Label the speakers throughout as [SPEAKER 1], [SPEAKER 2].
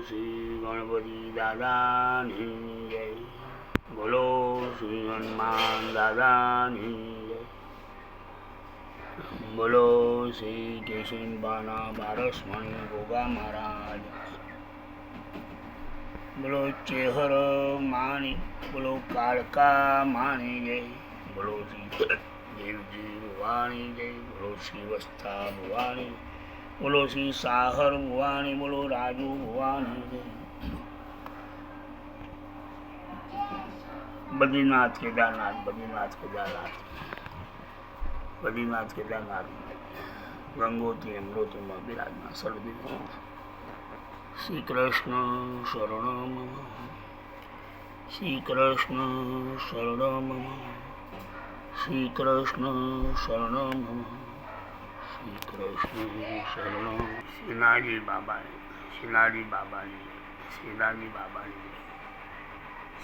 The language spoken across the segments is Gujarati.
[SPEAKER 1] શ્રી ગણપતિ દાદાની જય. બોલો શ્રી હનુમાન દાદાની જય. બોલો શ્રી કેશિંબાના બારસમણી ગોગા મહારાજ. બોલો ચેહર માણી બોલો કાળકા માણી જય. બોલો શ્રી દેવજી ભુવાણી જય, બોલો શ્રી વસ્તા ભુવાણી બોલો શ્રી સાહર, ભુવાણી, બોલો રાજુ ભુવાની બદ્રીનાથ કેદારનાથ બદ્રીનાથ કેદારનાથ. બદ્રીનાથ કેદારનાથ. ગંગોત્રી અમૃતમાં બિરાજના સર્વદેવ શ્રી કૃષ્ણ શરણ શ્રી કૃષ્ણ શરણ શ્રી કૃષ્ણ શરણ મમ શ્રી શ્રીનાજી બાબાની શ્રીનાજી બાબાની શ્રીનાજી બાબાની.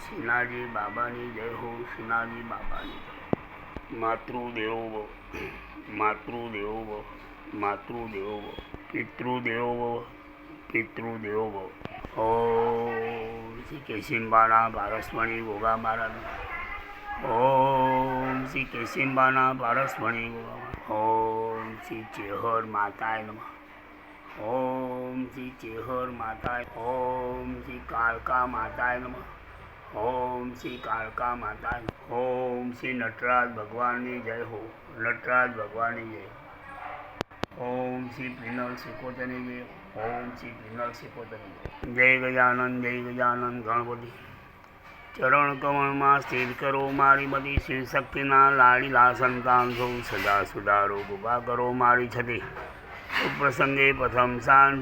[SPEAKER 1] શ્રીનાજી બાબાની જય હો શ્રીનાજી બાબાની માતૃદેવ માતૃદેવો માતૃદેવ પિતૃદેવ પિતૃદેવો ભવ શ્રી કેસિંબાના પારસમણી ગોગા મહારાજ. શ્રી કેશિંબાના પારસ ભણી ઓમ શ્રી ચેહર માતાય નમઃ. ઓમ શ્રી ચેહર માતાય, ઓમ શ્રી કાળકા માતાય નમઃ. ઓમ શ્રી કાળકા માતાય ઓમ શ્રી નટરાજ ભગવાનની જય હો. નટરાજ ભગવાનની જય. ઓમ શ્રી પિનલ શિકોતની જય. ઓમ શ્રી પિનલ શિકોતની જય. ગજાનંદ જય ગજાનંદ ગણપતિ. ચરણ કમળમાં સ્થિર કરો, મારી બધી શિવ શક્તિના લાડીલા સંતાન સૌ સદા સુધારો, કૃપા કરો મારી છતી. પ્રસંગે પ્રથમ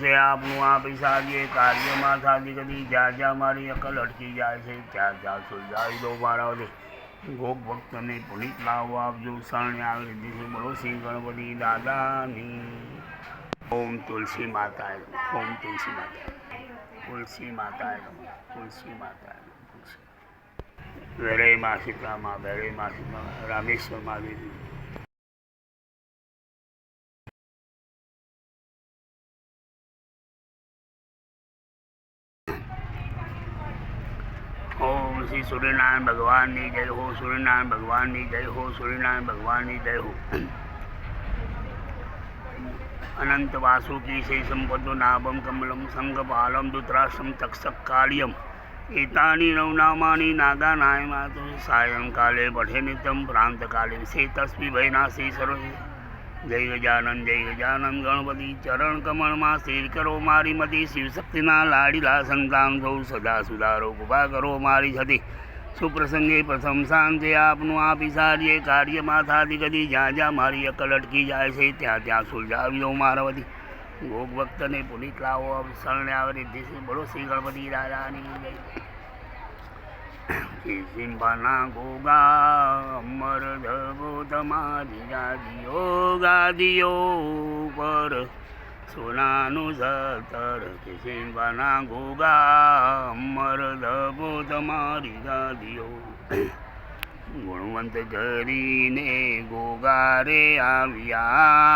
[SPEAKER 1] છે, આપનું આપી સાજીએ કાર્યમાં સાધી કદી જ્યાં જ્યાં મારી અકલ અટકી જાય છે, ત્યાં ત્યાં સુલઝાવી દો મારા વડે ગોપ ભક્તને પુનિત લાવો આપજો શરણે આવી દીધી બોલો શ્રી ગણપતિ દાદાની. ઓમ તુલસી માતાએ ઓમ તુલસી માતા તુલસી માતાએ તુલસી માતાએ નમઃ. તુલસી વેરે માસિકામાં વેરે માસિકામાં, રામેશ્વર મહાદેવ ઓમ શ્રી સૂર્યનારાયણ ભગવાનની જય હો, સૂર્યનારાયણ ભગવાનની જય હો, સૂર્યનારાયણ ભગવાનની જય હો અનંત વાસુકી શ્રી સંપદો નાભમ કમલમ સંગપાલમ દુત્રાશ્રમ તક્ષક કાળ્યમ એતાની નવનામાની નાગા નાયમાતુ સાયંકાલે પઠે નિત્યમ પ્રાંતકાલે. શેતસ્મી ભયનાશી સર્વે જય ગજાનંદ જય ગજાનંદ ગણપતિ ચરણ કમળમાં સ્થિર કરો મારી મતી. શિવશક્તિના લાડીલા સંતાન સૌ સદા સુધારો કૃપા કરો મારી છતી સુપ્રસંગે પ્રથમ શાંતિ આપનું આપી સારીએ કાર્યમાં થાતી કદી જ્યાં જ્યાં મારી અકલ અટકી જાય છે, ત્યાં ત્યાં સુલઝાવી દો મારવતી ગોગ ભક્તને પુનિત લાવો, શરણે આવે રિદ્ધિ બોલો શ્રી ગણપતિ દાદાની જય. સિંબાના ગોગા અમર ધગો તમારી ગાદીઓ ગાદીઓ પર સોનાનું સતર સિંબાના ગોગા અમર ધગો તમારી ગાદીઓ. ગુણવંત કરીને ગોગારે આવ્યા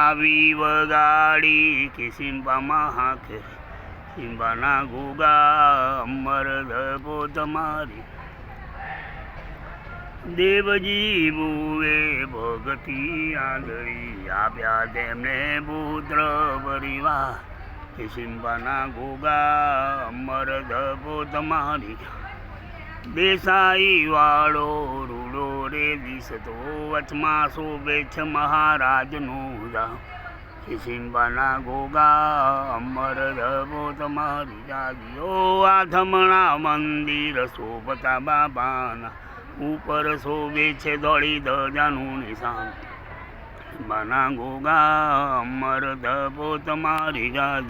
[SPEAKER 1] આવી વગાડી કે સિંબા મહાખે સિંબાના ગોગા અમર ધબો તમારી. દેવજી બુએ ભગતી આંગળી આપ્યા તેમને પુત્ર પરિવાર. કે સિંબાના ગોગા અમર ધપો તમારી. દેસાઈ વાળો રૂડો રે વિસતો વચમાં શોભે છે મહારાજનું ધામ સિંબાના ગોગા અમર ધપો તમારી જાગીઓ. ધમણા મંદિર શોભતા બાબાના. ઉપર શોભે છે દોડી ધજાનું નિશાન. બના ગોગા અમર ધપો તમારી ગાદ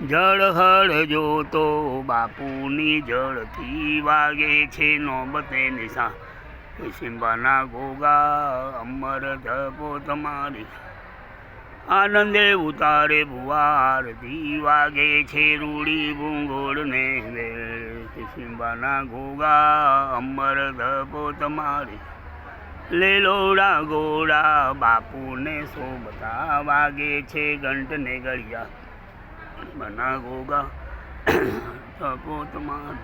[SPEAKER 1] જળ હળ જોતો બાપુની જળથી વાગે છે નોબતે નિશા સિંબાના ગોગા અમર ધપો તમારી. આનંદે ઉતારે ભુવારથી વાગે છે રૂડી ભૂંગોળને વેળ સિંબાના ગોગા અમર ધપો તમારી. લેલોડા ગોળા બાપુને શોભતા વાગે છે ઘંટને ગળિયા બના ગોગા તપો તમાર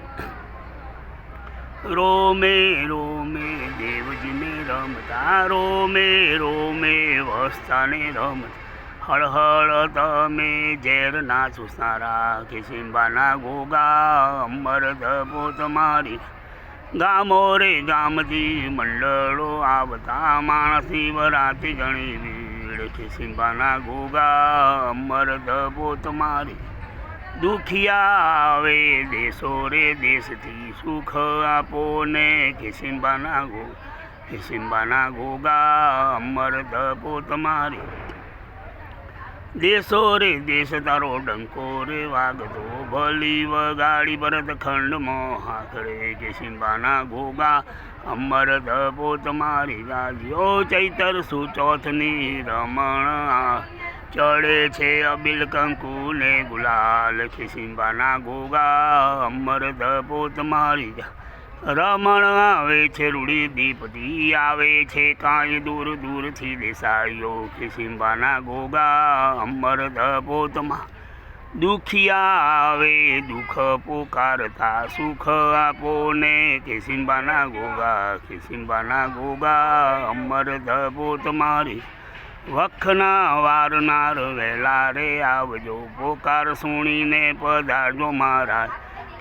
[SPEAKER 1] રોમે રોમે દેવજીને રમતા રોમે રોમે વસ્તાને રમતા હળ હળ તમે ઝેર ના સુસારા કે સિંબાના ગોગા અમર ધબો તમારી ગામો રે ગામથી મંડળો આવતા માણસી વરાતી ઘણી ભીડ કે સિંબાના ગોગા, અમર ધબો તમારી દુખિયા આવે દેશો રે દેશથી સુખ આપો ને. કે સિંભાના ગો, કે સિંભાના ગોગા, અમર ધબો તમારી દેશો રે, દેશ તારો ડંકો રે, વાગતો ભલી વગાડી ભરત ખંડમાં હાથરે કે સિંબાના ગોગા અમર ધબો તમારી ગાજીઓ ચૈતર સુચોથની રમણ ચડે છે અબિલ કંકુ ને ગુલાલ કે સિંબાના ગોગા અમર પોત તમારી જા રમણ આવે છે, રૂડી દીપતી આવે છે, કાંઈ દૂર દૂરથી દેસાઈઓ કે સિંબાના ગોગા અમર ધબોતમાં દુખિયા આવે, દુઃખ પોકારતા સુખ આપો ને કે સિંબાના ગોગા, કે સિંબાના ગોગા અમર ધબો મારી વખના વારનાર વહેલા રે આવજો, પોકાર સુણીને પધારજો મહારાજ.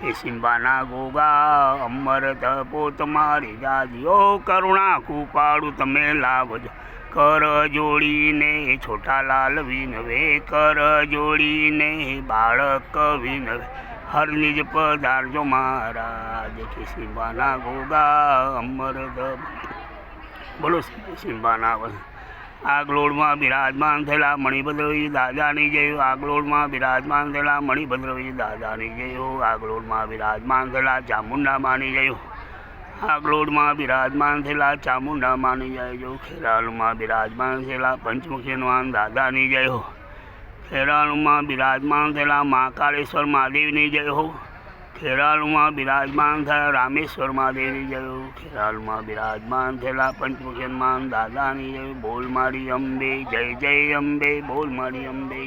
[SPEAKER 1] કે સિંબાના ગોગા, અમર તપો તમારી ગાજીઓ કરુણા કૃપાળુ તમે લાવજો. કર જોડીને છોટાલાલ વિનવે, કર જોડીને બાળક વિનવે. હરનિજ પધારજો મહારાજ કે સિંબાના ગોગા, અમર તપ બોલો સિંબાના વસ આગલોળમાં બિરાજમાન થયેલા મણિભદ્રવી દાદાની જય આગલોડમાં બિરાજમાન થયેલા મણિભદ્રવી દાદાની જય આગલોડમાં બિરાજમાન થયેલા ચામુંડા માની જય આગલોડમાં બિરાજમાન થયેલા ચામુંડા માની જય જો ખેરાલુમાં બિરાજમાન થયેલા પંચમુખીનવાન દાદાની જય હો ખેરાલુમાં બિરાજમાન થયેલા મહાકાળેશ્વર મહાદેવની જય હો ખેરાલુમાં બિરાજમાન થયા રામેશ્વર મહાદેવની જય હો ખેરાલુમાં બિરાજમાન થયેલા પંચમુખીનમાન દાદાની જય બોલ મારી અંબે, જય જય અંબે, બોલ મારી અંબે.